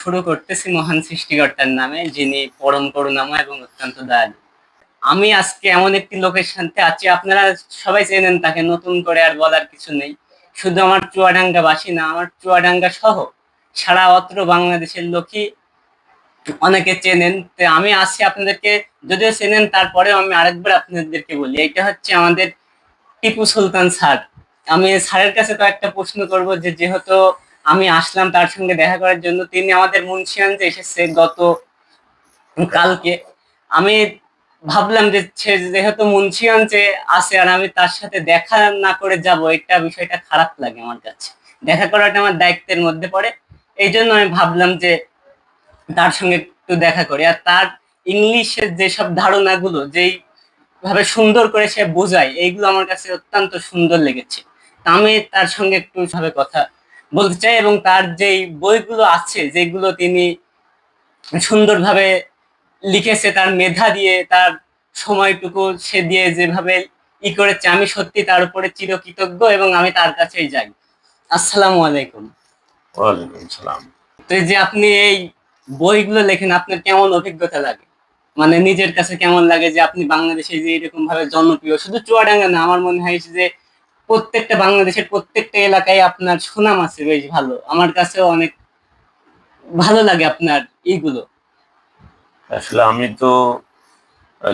শুরু করতেছি মহান সৃষ্টিকর্তার নামে, যিনি পরম করুণাময় এবং অত্যন্ত দয়ালু। আমি আজকে এমন একটি লোকের সাথে আছি, আপনারা সবাই চেনেন তাকে, নতুন করে আর বলার কিছু নেই। শুধু আমার চুয়াডাঙ্গা বাসী না, আমার চুয়াডাঙ্গা সহ সারা অত্র বাংলাদেশের লোকই অনেকে চেনেন। তো আমি আসছি আপনাদেরকে, যদিও চেনেন, তারপরেও আমি আরেকবার আপনাদেরকে বলি এটা হচ্ছে আমাদের টিপু সুলতান স্যার। আমি স্যারের কাছে তো একটা প্রশ্ন করব যে, যেহেতু আমি আসলাম তার সঙ্গে দেখা করার জন্য। তিনি আমাদের মুন্সিয়ানতে এসেছে গত কালকে। আমি ভাবলাম যে যেহেতু মুন্সিগঞ্জে আছে আর আমি তার সাথে দেখা না করে যাব, এটা বিষয়টা খারাপ লাগে আমার কাছে। দেখা করাটা আমার দায়িত্বের মধ্যে পড়ে। এই জন্য আমি ভাবলাম যে তার সঙ্গে একটু দেখা করি। আর তার ইংলিশের যেসব ধারণাগুলো, যেই ভাবে সুন্দর করে সে বোঝায়, এইগুলো আমার কাছে অত্যন্ত সুন্দর লেগেছে। আমি তার সঙ্গে একটু ভাবে কথা বলতে চাই এবং তার যেই বইগুলো আছে যেগুলো তিনি সুন্দরভাবে লিখেছে তার মেধা দিয়ে তার সময়টুকু সে দিয়ে যেভাবে ই করেছে আমি সত্যি তার উপরে চিরকৃতজ্ঞ এবং আমি তার কাছেই যাই। আসসালামু আলাইকুম। ওয়ালাইকুম সালাম। তো যে আপনি এই বইগুলো লেখেন আপনার কেমন অভিজ্ঞতা লাগে? মানে নিজের কাছে কেমন লাগে যে আপনি বাংলাদেশে যে এরকম ভাবে জনপ্রিয় শুধু চুয়াডাঙ্গা না আমার মনে হয় যে প্রত্যেকটা বাংলাদেশের প্রত্যেকটা এলাকায় আপনার সুনাম আছে বেশ ভালো। আমার কাছেও অনেক ভালো লাগে আপনার এইগুলো আসলে আমি তো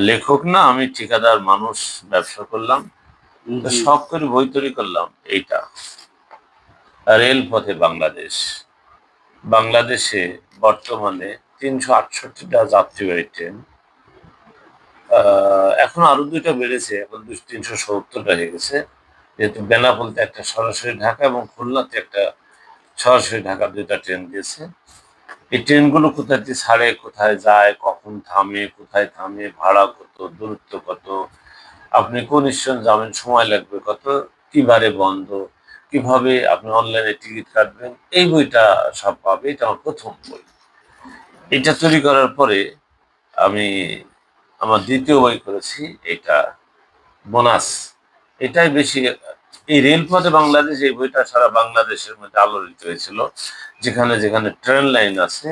লেখক না আমি ঠিকাদার মানুষ ব্যবসা করলাম। শখ করে বই তৈরি করলাম এইটা। রেলপথে বাংলাদেশ। বাংলাদেশে বর্তমানে তিনশো আটষট্টিটা যাত্রীবাহী ট্রেন। এখন আরও দুইটা বেড়েছে এখন দুশো তিনশো সত্তরটা হয়ে গেছে। যেহেতু বেনাপোলতে একটা সরাসরি ঢাকা এবং খুলনাতে একটা সরাসরি ঢাকা দুইটা ট্রেন দিয়েছে এই ট্রেনগুলো কোথায় ছাড়ে, কোথায় যায়, কখন থামে, কোথায় থামে, ভাড়া কত, দূরত্ব কত, আপনি কোন স্টেশন যাবেন, সময় লাগবে কত, কিবারে বন্ধ, কীভাবে আপনি অনলাইনে টিকিট কাটবেন, এই বইটা সব পাবে, এটা আমার প্রথম বই। এটা তৈরি করার পরে আমি আমার দ্বিতীয় বই করেছি, এটা বোনাস। এটাই বেশি, এই রেলপথে বাংলাদেশ, এই বইটা সারা বাংলাদেশের মধ্যে আলোড়িত হয়েছিল, যেখানে যেখানে ট্রেন লাইন আছে।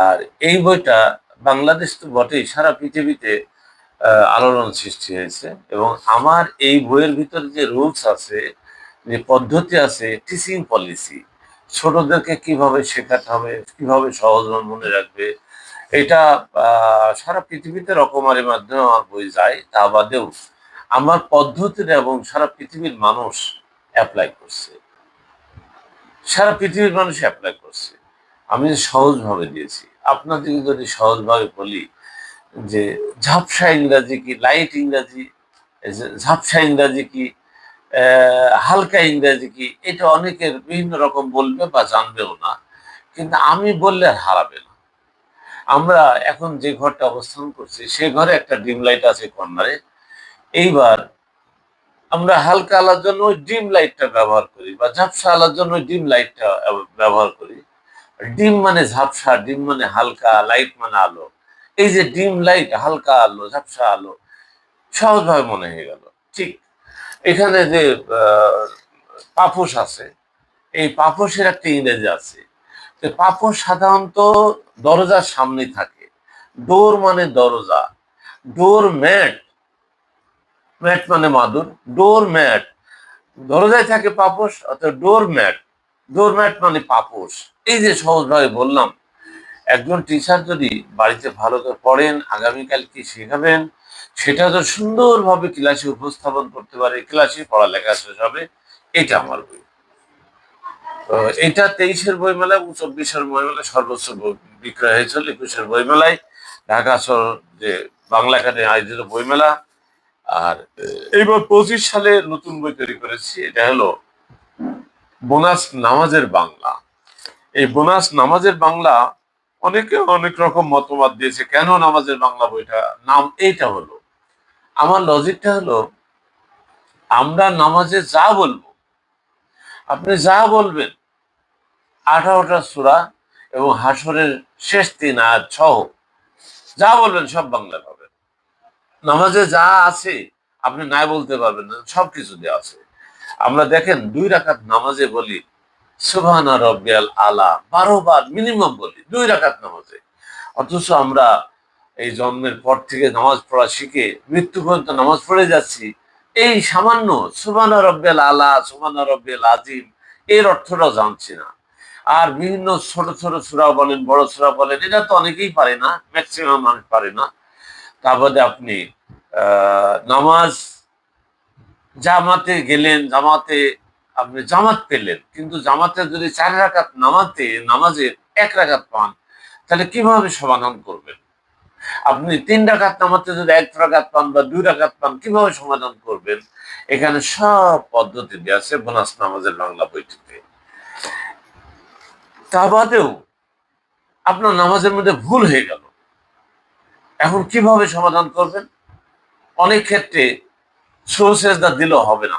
আর এই বইটা বাংলাদেশ তো বটেই, সারা পৃথিবীতে আলোড়ন সৃষ্টি হয়েছে। এবং আমার এই বইয়ের ভিতরে যে রুলস আছে, যে পদ্ধতি আছে, টিচিং পলিসি, ছোটদেরকে কীভাবে শেখাতে হবে, কীভাবে সহজ মনে রাখবে, এটা সারা পৃথিবীতে রকমারি মাধ্যমে আমার বই যায়, তা বাদেও আমার পদ্ধতিটা এবং সারা পৃথিবীর মানুষ অ্যাপ্লাই করছে। সারা পৃথিবীর মানুষ অ্যাপ্লাই করছে। আমি সহজভাবে দিয়েছি। আপনাদেরকে যদি সহজভাবে বলি যে ঝাপসা ইংরাজি কি লাইট ইংরাজি ঝাপসা ইংরাজি কি হালকা ইংরাজি কি, এটা অনেকের বিভিন্ন রকম বলবে বা জানবেও না। কিন্তু আমি বললে আর হারাবে না। আমরা এখন যে ঘরটা অবস্থান করছি, সে ঘরে একটা ডিম লাইট আছে কর্নারে এইবার আমরা হালকা আলার জন্য ওই ডিম লাইটটা ব্যবহার করি বা ঝাপসা আলার জন্য ওই ডিম লাইটটা ব্যবহার করি। ডিম মানে ঝাপসা, ডিম মানে হালকা, লাইট মানে আলো। এই যে ডিম লাইট, হালকা আলো, ঝাপসা আলো, সহজভাবে মনে হয়ে গেল। ঠিক এখানে যে পাপোশ আছে, এই পাপোশের একটা ইংরেজি আছে। পাপোশ সাধারণত দরজার সামনে থাকে। ডোর মানে দরজা। ডোর ম্যাট ম্যাট মানে মাদুর, ডোর ম্যাট। দরজায় থাকে পাপোশ, অর্থাৎ ডোর ম্যাট। ডোর ম্যাট মানে পাপোশ। এই যে সহজভাবে বললাম, একজন টিচার যদি বাড়িতে ভালো করে পড়েন, আগামীকাল কি শেখাবেন, সেটা তো সুন্দরভাবে ক্লাসে উপস্থাপন করতে পারে ক্লাসে পড়ালেখা শেষ হবে, এটা আমার বই। এটা তেইশের বইমেলা এবং চব্বিশের বইমেলায় সর্বোচ্চ বিক্রয় হয়েছিল, একুশের বইমেলায় ঢাকা শহর যে বাংলা একাডেমি আয়োজিত বইমেলা আর এইবার পঁচিশ সালে নতুন বই তৈরি করেছি, এটা হলো বোনাস নামাজের বাংলা। এই বোনাস নামাজের বাংলা অনেকে অনেক রকম মতবাদ দিয়েছে, কেন নামাজের বাংলা বইটা, নাম এইটা হলো। আমার লজিকটা হলো, আমরা নামাজে যা বলব, আপনি যা বলবেন, আঠারোটা সূরা এবং হাসরের শেষ তিন আর সহ, যা বলবেন সব বাংলায় পাবেন। নামাজে যা আছে, আপনি নাই বলতে পারবেন না সব কিছু দেওয়া আছে। আমরা দেখেন, দুই রাকাত নামাজে বলি, সুবহানা রব্বিয়াল আলা, বারো বার মিনিমাম বলি, দুই রাকাত নামাজে। অথচ আমরা এই জন্মের পর থেকে নামাজ পড়া শিখে, মৃত্যু পর্যন্ত নামাজ পড়ে যাচ্ছি, এই সামান্য সুবহানা রব্বিয়াল আলা, সুবহানা রব্বিয়াল আজিম এর অর্থটাও জানছি না। আর বিভিন্ন ছোট ছোট সুরা বলেন, বড় সুরা বলেন, এটা তো অনেকেই পারে না ম্যাক্সিমাম মানুষ পারে না। তা বাদে আপনি নামাজ জামাতে গেলেন, জামাতে আপনি জামাত পেলেন, কিন্তু জামাতে যদি চার রাকাত নামাতে নামাজের এক রাকাত পান, তাহলে কীভাবে সমাধান করবেন? আপনি তিন রাকাত নামাতে যদি এক রাকাত পান বা দুই রাকাত পান, কীভাবে সমাধান করবেন? এখানে সব পদ্ধতি আছে বোনাস নামাজের বাংলা বইটিতে। তা বাদেও আপনার নামাজের মধ্যে ভুল হয়ে গেল। এখন কীভাবে সমাধান করবেন? অনেক ক্ষেত্রে সুসেজদা দিলেও হবে না।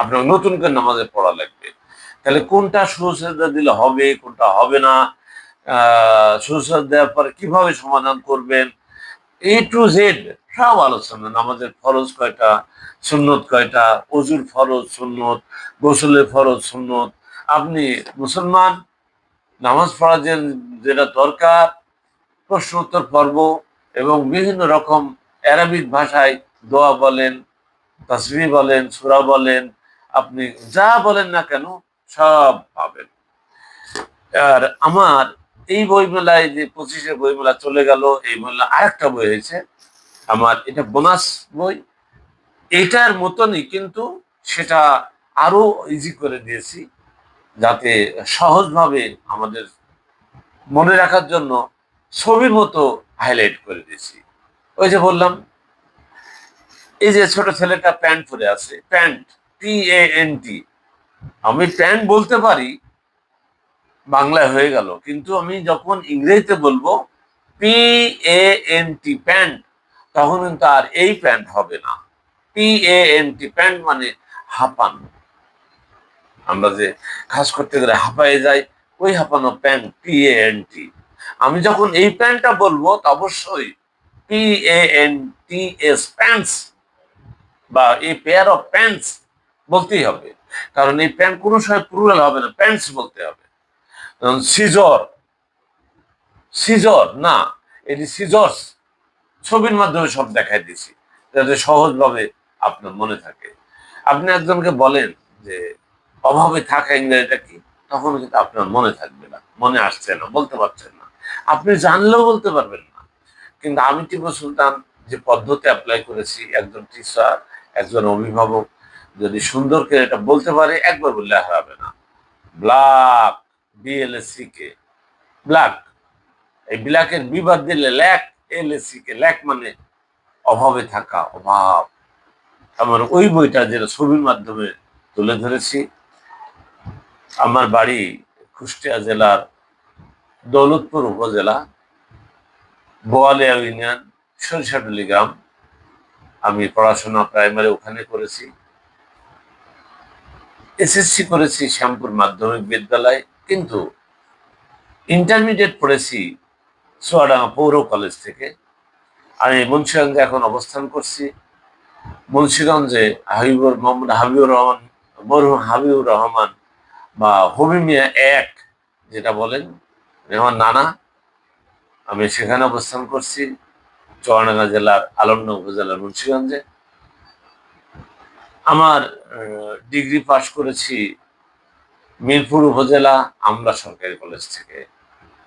আপনার নতুন করে নামাজে পড়া লাগবে। তাহলে কোনটা সুসেজদা দিলে হবে, কোনটা হবে না? সুসেজ দেওয়ার পরে কীভাবে সমাধান করবেন? এ টু জেড সব আলোচনা। নামাজের ফরজ কয়টা? সুন্নত কয়টা? অজুর ফরজ সুন্নত, গোসলের ফরজ সুন্নত। আপনি মুসলমান, নামাজ পড়া যেটা দরকার প্রশ্ন উত্তর পর্ব এবং বিভিন্ন রকম অ্যারাবিক ভাষায় দোয়া বলেন তসবি বলেন, সুরা বলেন, আপনি যা বলেন না কেন সব পাবেন। আর আমার এই বইমেলায় যে পঁচিশে বইমেলা চলে গেল, এই বইমেলা আরেকটা বই হয়েছে। আমার এটা বোনাস বই। এটার মতনই কিন্তু সেটা আরও ইজি করে দিয়েছি, যাতে সহজভাবে আমাদের মনে রাখার জন্য ছবির মতো হাইলাইট করে দিয়েছি। ওই যে বললাম, এই যে ছোট ছেলেটা প্যান্ট পরে আছে, pant P A N T আমি প্যান্ট বলতে পারি, বাংলায় হয়ে গেল, কিন্তু আমি যখন ইংরেজিতে বলব P A N T pant, তখন কিন্তু আর এই প্যান্ট হবে না। P A N T pant মানে হাঁপান। আমরা যে খাস করতে গেলে হাঁপায়ে যাই, ওই হাঁপানো pant P A N T আমি যখন এই প্যান্টটা বলব অবশ্যই P N T S pants বা এই পেয়ার অফ প্যান্টস বলতেই হবে। কারণ এই প্যান্ট কোনো সময় প্লুরাল হবে না প্যান্টস বলতে হবে। সিজর সিজর না এটি সিজর্স ছবির মাধ্যমে সব দেখাই দিয়েছি। যাতে সহজভাবে আপনার মনে থাকে। আপনি একজনকে বলেন যে, অভাবে থাকা ইংরেজিটা কি? তখন কিন্তু আপনার মনে থাকবে না, মনে আসছে না, বলতে পারছেন না। আপনি জানলেও বলতে পারবেন না। কিন্তু আমি টিপু সুলতান যে পদ্ধতি অ্যাপ্লাই করেছি, একজন টিচার একজন অভিভাবক, যদি সুন্দর করে এটা বলতে পারে, একবার বললে হারাবে না। Black BLSC K black. এই ব্ল্যাকের বিবাদ দিলে ল্যাক এলএসসি কে ল্যাক মানে অভাবে থাকা, অভাব। আমার ওই বইটা যেটা ছবির মাধ্যমে তুলে ধরেছি। আমার বাড়ি কুষ্টিয়া জেলার দৌলতপুর উপজেলা, বোয়ালিয়া ইউনিয়ন সরিষাটুলি গ্রাম আমি পড়াশোনা প্রাইমারি ওখানে করেছি। এসএসসি করেছি শ্যামপুর মাধ্যমিক বিদ্যালয়, কিন্তু ইন্টারমিডিয়েট পড়েছি সোয়াডাঙ্গা পৌর কলেজ থেকে। আমি মুন্সিগঞ্জে এখন অবস্থান করছি। মুন্সিগঞ্জে হাবিবুর মোহাম্মদ, হাবিবুর রহমান, মরহুম হাবিবুর রহমান বা হবিমিয়া এক, যেটা বলেন আমার নানা, আমি সেখানে অবস্থান করছি, চুয়াডাঙ্গা জেলার আলমনা উপজেলার মুন্সিগঞ্জে। আমার ডিগ্রি পাশ করেছি মিরপুর উপজেলা আমলা সরকারি কলেজ থেকে।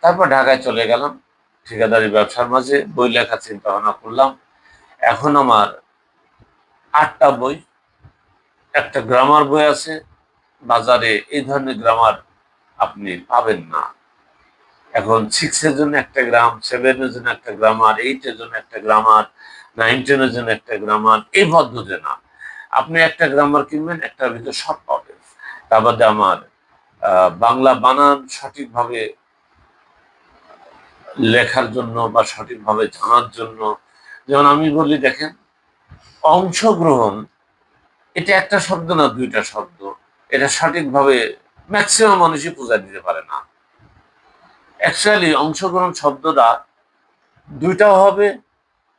তারপর ঢাকায় চলে গেলাম, ঠিকাদারি ব্যবসার মাঝে বই লেখা চিন্তা ভাবনা করলাম। এখন আমার আটটা বই, একটা গ্রামার বই আছে, বাজারে এই ধরনের গ্রামার আপনি পাবেন না। এখন সিক্সের জন্য একটা গ্রাম সেভেনের জন্য একটা গ্রামার এইটের জন্য একটা গ্রামার নাইন টেনের জন্য একটা গ্রামার এই পদ্ধতি না। আপনি একটা গ্রামার কিনবেন, একটার ভিতর সব পাবেন। তার বাদে আমার বাংলা বানান সঠিকভাবে লেখার জন্য বা সঠিকভাবে জানার জন্য। যেমন আমি বলি, দেখেন, অংশগ্রহণ, এটা একটা শব্দ না দুইটা শব্দ? এটা সঠিকভাবে ম্যাক্সিমাম মানুষই পূজা দিতে পারে না। অ্যাকচুয়ালি অংশগ্রহণ শব্দটা দুইটাও হবে,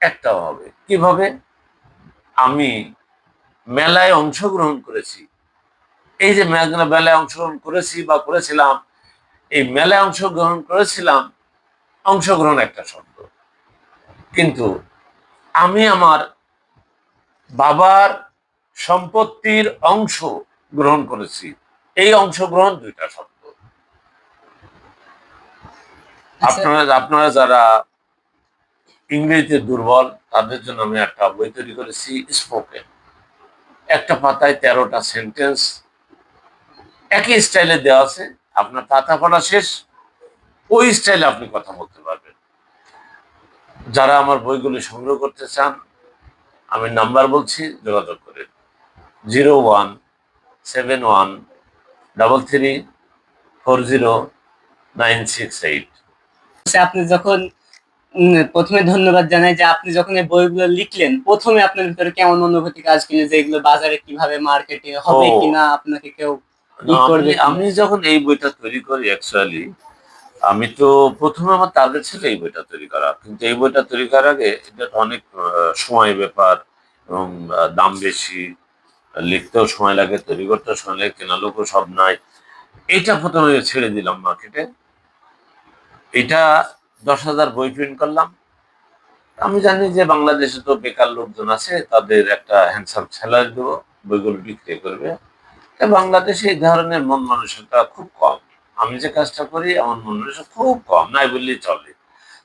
একটাও হবে। কীভাবে? আমি মেলায় অংশগ্রহণ করেছি। এই যে মেলায় অংশগ্রহণ করেছি বা করেছিলাম, এই মেলায় অংশগ্রহণ করেছিলাম, অংশগ্রহণ একটা শব্দ। কিন্তু আমি আমার বাবার সম্পত্তির অংশ গ্রহণ করেছি। এই অংশগ্রহণ দুইটা শব্দ। আপনারা আপনারা যারা ইংরেজিতে দুর্বল, তাদের জন্য আমি একটা বই তৈরি করেছি স্পোকেন একটা পাতায় তেরোটা সেন্টেন্স একই স্টাইলে দেওয়া আছে, আপনার পাতা পড়া শেষ, ওই স্টাইলে আপনি কথা বলতে পারবেন। যারা আমার বইগুলি সংগ্রহ করতে চান, আমি নাম্বার বলছি, যোগাযোগ করে zero one, seven one, double three, four zero, nine six eight. আপনি যখন প্রথমে ধন্যবাদ জানাই যে আপনি যখন এই বইগুলো লিখলেন প্রথমে আপনার ভিতরে কেমন অনুভূতি কাজ করল যে এগুলো বাজারে কীভাবে মার্কেটে হবে কিনা আপনাকে কেউ আমি- যখন এই বইটা তৈরি করি অ্যাকচুয়ালি আমি তো প্রথমে আমার টার্গেট ছিল এই বইটা তৈরি করা। কিন্তু এই বইটা তৈরি করার আগে এটা অনেক সময় ব্যাপার এবং দাম বেশি লিখতেও সময় লাগে তৈরি করতেও সময় লাগে কেনা লোকও সব নাই। এটা প্রথমে ছেড়ে দিলাম মার্কেটে এটা দশ হাজার বই প্রিন্ট করলাম। আমি জানি যে বাংলাদেশে তো বেকার লোকজন আছে, তাদের একটা হ্যান্ডসাম স্যালারি দেবো, বইগুলো বিক্রি করবে। বাংলাদেশে এই ধরনের মন মানসিকতা খুব কম। আমি যে কাজটা করি, আমার মন মানসিকতা খুব কম, নাই বললেই চলে।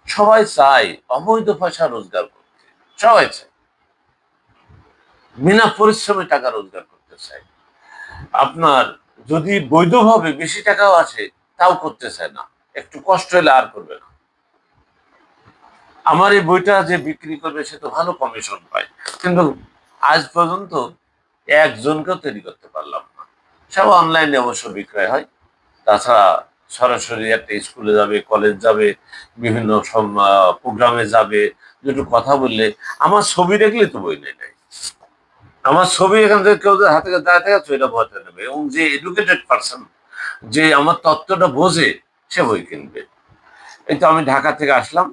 সবাই চায় অবৈধ পয়সা রোজগার করতে, সবাই চায়। বিনা পরিশ্রমে টাকা রোজগার করতে চায়। আপনার যদি বৈধভাবে বেশি টাকাও আসে, তাও করতে চায় না। একটু কষ্ট হলে আর করবে না। আমার এই বইটা যে বিক্রি করবে, সে তো ভালো কমিশন পায়। কিন্তু আজ পর্যন্ত একজনকেও তৈরি করতে পারলাম না। সব অনলাইনে অবশ্য বিক্রয় হয়। তাছাড়া সরাসরি একটা স্কুলে যাবে কলেজ যাবে, বিভিন্ন প্রোগ্রামে যাবে, দুটো কথা বললে। আমার ছবি দেখলে তো বই নেই নাই। আমার ছবি এখান থেকে কেউ হাতে দাঁড়াতে গেছে ওইটা বইতে নেবে। এবং যে এডুকেটেড পার্সন যে আমার তত্ত্বটা বোঝে সে বই কিনবে। এই তো আমি ঢাকা থেকে আসলাম।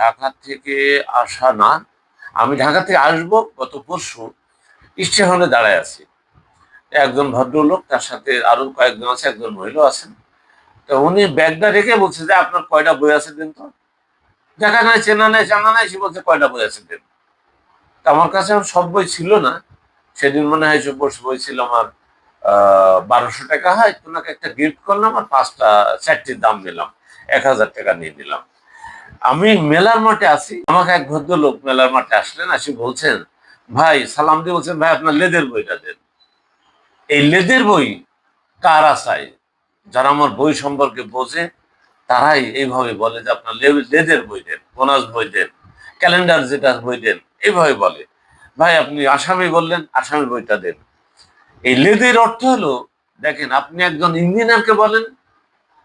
ঢাকা থেকে আসা না, আমি ঢাকা থেকে আসব গত পরশু। স্টেশনে দাঁড়ায় আছি। একজন ভদ্রলোক, তার সাথে আরও কয়েকজন আছে, একজন মহিলা আছেন। তো উনি ব্যাগটা রেখে বলছে যে, আপনার কয়টা বই আছে দিন তো? দেখা নাই, চেনা নাই, জানা নাই, সে বলছে, কয়টা বই আছে দিন? তা আমার কাছে সব বই ছিল না। সেদিন মনে হয় সব বই ছিল আমার বারোশো টাকা হয় ওনাকে একটা গিফট করলাম আর পাঁচটা চারটির দাম নিলাম, এক হাজার টাকা নিয়ে নিলাম। আমি মেলার মাঠে আছি, আমাকে এক ভদ্রলোক মেলার মাঠে আসলেন, আসি বলছেন, ভাই, সালাম দিয়ে বলছেন, ভাই, আপনার লেদের বইটা দেন। এই লেদের বই কার চাই যারা আমার বই সম্পর্কে বোঝে, তারাই এইভাবে বলে যে, আপনার লেদের বই দেন, বোনাস বই দেন, ক্যালেন্ডার যেটা বই দেন। এইভাবে বলে। ভাই, আপনি আসামি বললেন, আসামি বইটা দেন। এই লেদের অর্থ হলো, দেখেন আপনি একজন ইঞ্জিনিয়ারকে বলেন,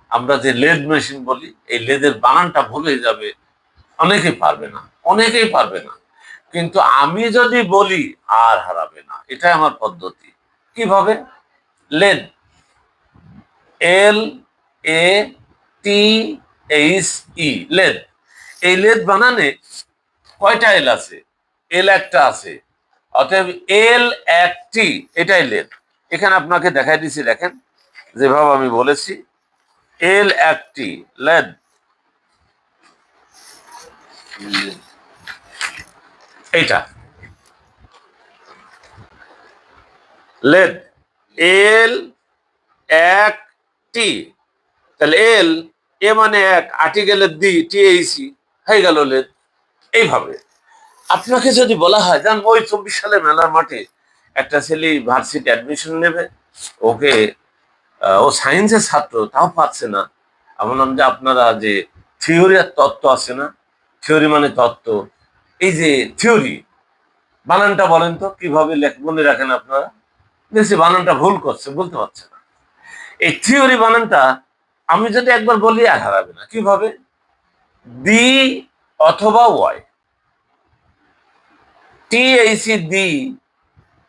আমরা যে লেদ মেশিন বলি, এই লেদের বানানটা ভুল যাবে। অনেকেই পারবে না, অনেকেই পারবে না। কিন্তু আমি যদি বলি, আর হারাবে না। এটাই আমার পদ্ধতি। কীভাবে? Lathe. L, A, T, H, E, lathe. এই লেদ বানানে কয়টা এল আছে? এল একটা আছে। অতএব এল একটি এটাই লেদ এখানে আপনাকে দেখাই দিচ্ছি দেখেন, যেভাবে আমি বলেছি এল একটি লেদ। এইটা। লেদ। এল এক টি তাহলে এল এ মানে এক আর্টিকেলের দি টি এইসি হয়ে গেল লেদ। এইভাবে। আপনাকে যদি বলা হয় যান ওই চব্বিশ সালে মেলার মাঠে একটা ছেলে ভার্সিটি অ্যাডমিশন নেবে, ওকে ও সায়েন্সের ছাত্র, তাও পাচ্ছে না। বললাম যে আপনারা যে থিওরি আর তত্ত্ব আছে না থিওরি মানে তত্ত্ব। এই যে থিওরি বানানটা বলেন তো, কীভাবে মনে রাখেন আপনারা? দেখছি বানানটা ভুল করছে বলতে পারছে না। এই থিওরি বানানটা আমি যদি একবার বলি, আর হারাবে না। কীভাবে? দি অথবা ওয়াই টি এইসি দি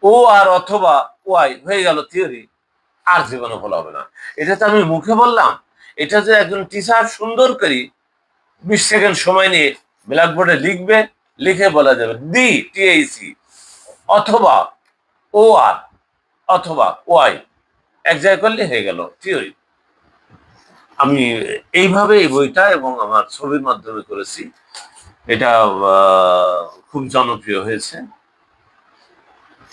ও আর অথবা ওয়াই হয়ে গেল থিওরি আর জীবনে বলা হবে না। এটা তো আমি মুখে বললাম। এটা যে একজন টিচার সুন্দর করি বিশ সেকেন্ড সময় নিয়ে ব্ল্যাকবোর্ডে লিখবে, লিখে বলা যাবে। দি টিএইসি অথবা ও আর অথবা ওয়াই এক জায়গায় করলে হয়ে গেল থিওরি আমি এইভাবে এই বইটা এবং আমার ছবির মাধ্যমে করেছি। এটা খুব জনপ্রিয় হয়েছে।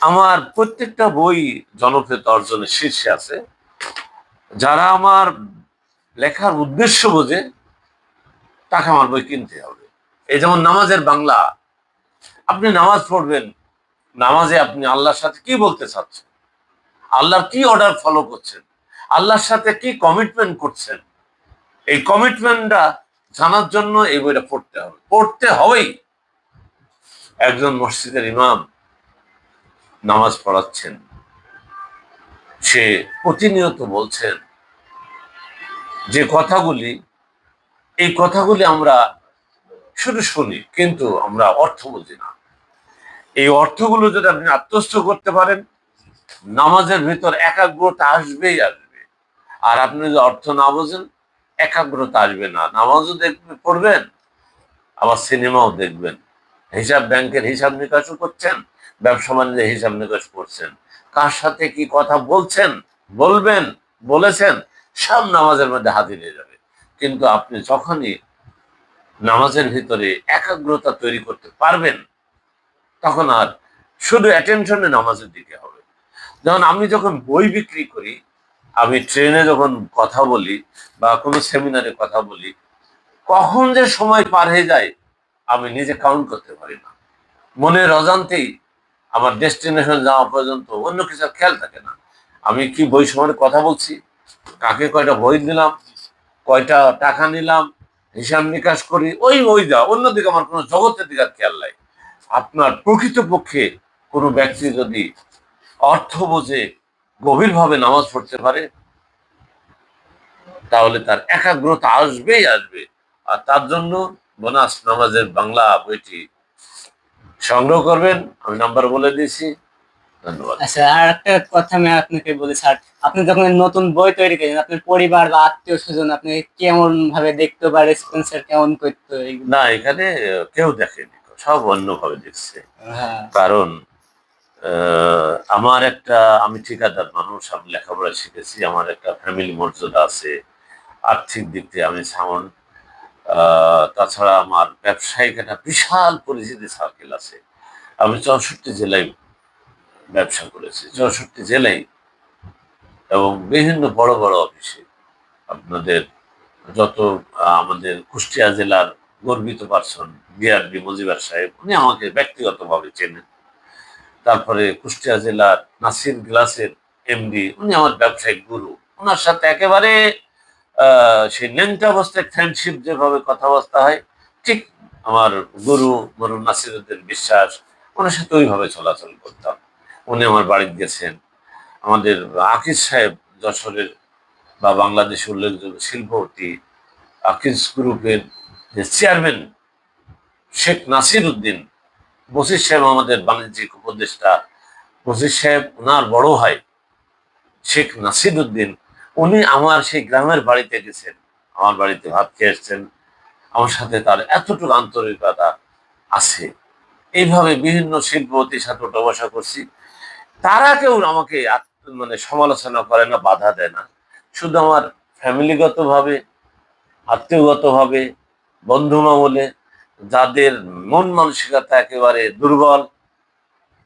আমার প্রত্যেকটা বই জনপ্রিয়তা অর্জনের শীর্ষে আছে। যারা আমার লেখার উদ্দেশ্য বোঝে, তাকে আমার বই কিনতে হবে। এই যেমন নামাজের বাংলা, আপনি নামাজ পড়বেন, নামাজে আপনি আল্লাহর সাথে কি বলতে চাচ্ছেন? আল্লাহর কি অর্ডার ফলো করছেন? আল্লাহর সাথে কি কমিটমেন্ট করছেন? এই কমিটমেন্টটা জানার জন্য এই বইটা পড়তে হবে। পড়তে হবেই। একজন মসজিদের ইমাম নামাজ পড়াচ্ছেন। সে প্রতিনিয়ত বলছেন, যে কথাগুলি, এই কথাগুলি আমরা শুধু শুনি, কিন্তু আমরা অর্থ বুঝি না। এই অর্থগুলো যদি আপনি আত্মস্থ করতে পারেন, নামাজের ভিতর একাগ্রতা আসবেই আসবে। আর আপনি যদি অর্থ না বোঝেন একাগ্রতা আসবে না। নামাজও দেখবে, পড়বেন, আবার সিনেমাও দেখবেন। হিসাব ব্যাংকের হিসাব নিকাশও করছেন, ব্যবসা বাণিজ্যের হিসাব নিকাশ করছেন। কার সাথে কি কথা বলছেন, বলবেন, বলেছেন, সব নামাজের মধ্যে হাজির নিয়ে যাবে। কিন্তু আপনি যখনই নামাজের ভিতরে একাগ্রতা তৈরি করতে পারবেন, তখন আর শুধু অ্যাটেনশনে নামাজের দিকে হবে। যেমন আমি যখন বই বিক্রি করি আমি ট্রেনে যখন কথা বলি বা কোনো সেমিনারে কথা বলি, কখন যে সময় পার হয়ে যায়, আমি নিজে কাউন্ট করতে পারি না। মনের অজান্তেই আমার ডেস্টিনেশন যাওয়া পর্যন্ত অন্য কিছু খেয়াল থাকে না। আমি কি বই সময় কথা বলছি? কাকে কয়টা বই দিলাম? কয়টা টাকা নিলাম? হিসাব নিকাশ করি? ওই ওই যা অন্যদিকে আমার কোনো জগতের দিকে খেয়াল নাই। আপনার প্রকৃতপক্ষে কোনো ব্যক্তি যদি অর্থ বোঝে গভীরভাবে নামাজ পড়তে পারে তাহলে তার একাগ্রতা আসবেই আসবে। আর তার জন্য বোনাস নামাজের বাংলা বইটি সংগ্রহ করবেন। আমি নাম্বার বলে দিয়েছি। ধন্যবাদ। আচ্ছা আর একটা কথা আমি আপনাকে বলি স্যার। আপনি যখন নতুন বই তৈরি করেন আপনার পরিবার বা আত্মীয় স্বজন আপনি কেমন ভাবে দেখতো বা রেসপন্সার কেমন করতো? না এখানে কেউ দেখেনি সব অন্যভাবে দেখছে। হ্যাঁ। কারণ আমার একটা, আমি ঠিকাদার মানুষ, আমি লেখাপড়া শিখেছি, আমার একটা ফ্যামিলি মর্যাদা আছে আর্থিক দিক দিয়ে আমি সামন। তাছাড়া আমার ব্যবসায়িক একটা বিশাল পরিচিতি সার্কেল আছে। আমি চৌষট্টি জেলায় ব্যবসা করেছি, চৌষট্টি জেলায় এবং বিভিন্ন বড় বড় অফিসে আপনাদের যত আমাদের কুষ্টিয়া জেলার গর্বিত পার্সন বিআরডি মজিবার সাহেব, উনি আমাকে ব্যক্তিগতভাবে চেনেন। তারপরে কুষ্টিয়া জেলার নাসির গ্লাসের এমডি উনি আমার ব্যবসায়িক গুরু। ওনার সাথে একেবারে সেই ন্যাংটা অবস্থায় ফ্রেন্ডশিপ যেভাবে কথাবার্তা হয়, ঠিক আমার গুরু মরুম নাসিরুদ্দিন বিশ্বাস, ওনার সাথে ওইভাবে চলাচল করতাম। উনি আমার বাড়িতে গেছেন। আমাদের আকিজ সাহেব যশোরের বা বাংলাদেশের উল্লেখযোগ্য শিল্পপতি, আকিজ গ্রুপের যে চেয়ারম্যান শেখ নাসির উদ্দিন বসির সাহেব আমাদের বাণিজ্যিক উপদেষ্টা। বসির সাহেব ওনার বড় ভাই, শেখ নাসির উদ্দিন উনি আমার সেই গ্রামের বাড়িতে গেছেন, আমার বাড়িতে ভাত খেয়ে এসছেন। আমার সাথে তার এতটুকু আন্তরিকতা আছে। এইভাবে বিভিন্ন শিল্পপতির সাথে ওঠা করছি। তারা কেউ আমাকে মানে সমালোচনা করে না, বাধা দেয় না। শুধু আমার ফ্যামিলিগতভাবে, আত্মীয়গতভাবে, বন্ধু মহলে যাদের মন মানসিকতা একেবারে দুর্বল,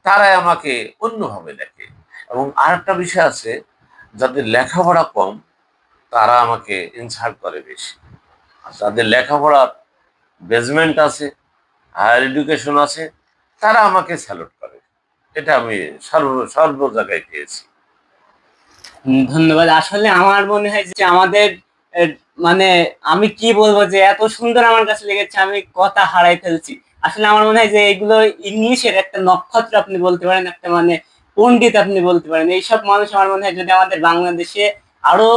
তারাই আমাকে অন্যভাবে দেখে। এবং আরেকটা বিষয় আছে, যাদের লেখাপড়া কম, তারা আমাকে ইনসার্ট করে বেশি। আর যাদের লেখাপড়ার বেজমেন্ট আছে হায়ার এডুকেশন আছে, তারা আমাকে স্যালুট করে। এটা আমি সর্ব সর্ব জায়গায় পেয়েছি। ধন্যবাদ। আসলে আমার মনে হয় যে আমাদের মানে আমি কি বলব যে এত সুন্দর আমার কাছে লেগেছে, আমি কথা হারাই ফেলছি। আসলে আমার মনে হয় যে এগুলো ইংলিশের একটা নক্ষত্র আপনি বলতে পারেন, একটা মানে পণ্ডিত আপনি বলতে পারেন। এইসব মানুষ আমার মনে হয় যদি আমাদের বাংলাদেশে আরও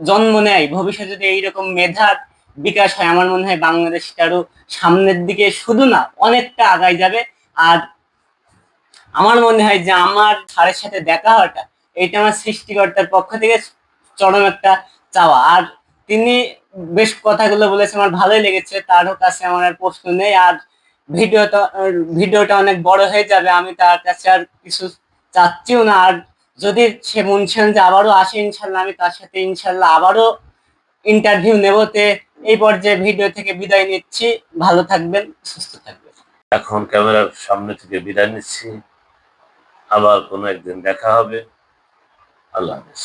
জন্ম নেয়, ভবিষ্যতে যদি এইরকম মেধার বিকাশ হয়, আমার মনে হয় বাংলাদেশটা আরও সামনের দিকে শুধু না, অনেকটা আগায় যাবে। আর আমার মনে হয় যে আমার স্যারের সাথে দেখা হওয়াটা, এটা আমার সৃষ্টিকর্তার পক্ষ থেকে চরম একটা চাওয়া। আর তিনি বেশ কথাগুলো বলেছে আমার ভালোই লেগেছে। তারও কাছে আমার আর প্রশ্ন নেই। আর ভিডিওটা ভিডিওটা অনেক বড় হয়ে যাবে, আমি তার কাছে আর কিছু চাচ্ছিও না। আর যদি সে মনছেন যে আবারও আসে, ইনশাল্লাহ আমি তার সাথে ইনশাল্লাহ আবারও ইন্টারভিউ নেবতে এই পর্যায়ে ভিডিও থেকে বিদায় নিচ্ছি। ভালো থাকবেন, সুস্থ থাকবেন। এখন ক্যামেরার সামনে থেকে বিদায় নিচ্ছি। আবার কোনো একদিন দেখা হবে। আল্লাহ হাফেজ।